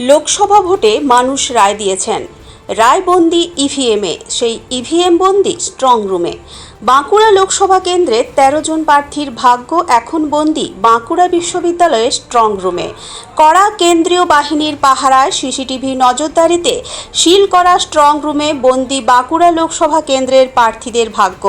লোকসভা ভোটে মানুষ রায় দিয়েছেন। রায়বন্দি ইভিএমে সেই ইভিএম বন্দি স্ট্রং রুমে বাঁকুড়া লোকসভা কেন্দ্রে তেরো জন প্রার্থীর ভাগ্য এখন বন্দি বাঁকুড়া বিশ্ববিদ্যালয়ের স্ট্রং রুমে কড়া কেন্দ্রীয় বাহিনীর পাহারায় সিসিটিভি নজরদারিতে সিল করা স্ট্রং রুমে বন্দি বাঁকুড়া লোকসভা কেন্দ্রের প্রার্থীদের ভাগ্য।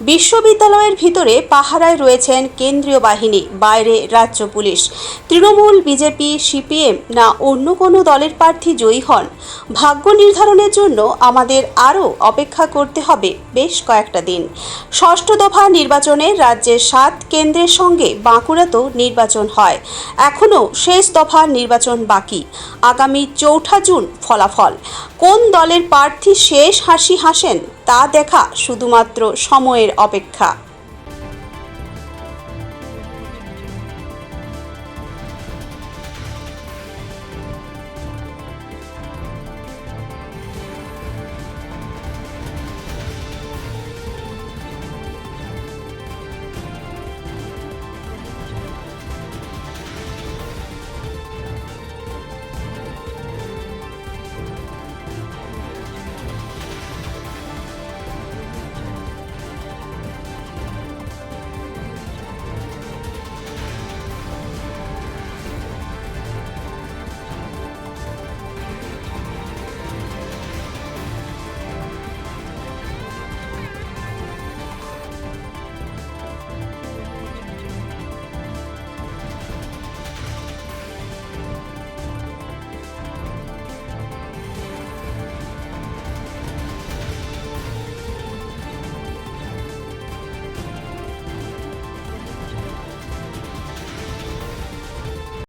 বিশ্ববিদ্যালয়ের ভিতরে পাহারায় রয়েছেন কেন্দ্রীয় বাহিনী, বাইরে রাজ্য পুলিশ। তৃণমূল, বিজেপি, সিপিএম না অন্য কোনো দলের প্রার্থী জয়ী হন? ভাগ্য নির্ধারণের জন্য আমাদের আরও অপেক্ষা করতে হবে বেশ কয়েকটা দিন। ষষ্ঠ দফা নির্বাচনে রাজ্যের সাত কেন্দ্রের সঙ্গে বাঁকুড়াতেও নির্বাচন হয়। এখনও শেষ দফা নির্বাচন বাকি। আগামী চৌঠা জুন ফলাফল। কোন দলের প্রার্থী শেষ হাসি হাসেন তা দেখা শুধুমাত্র সময়ের অপেক্ষা।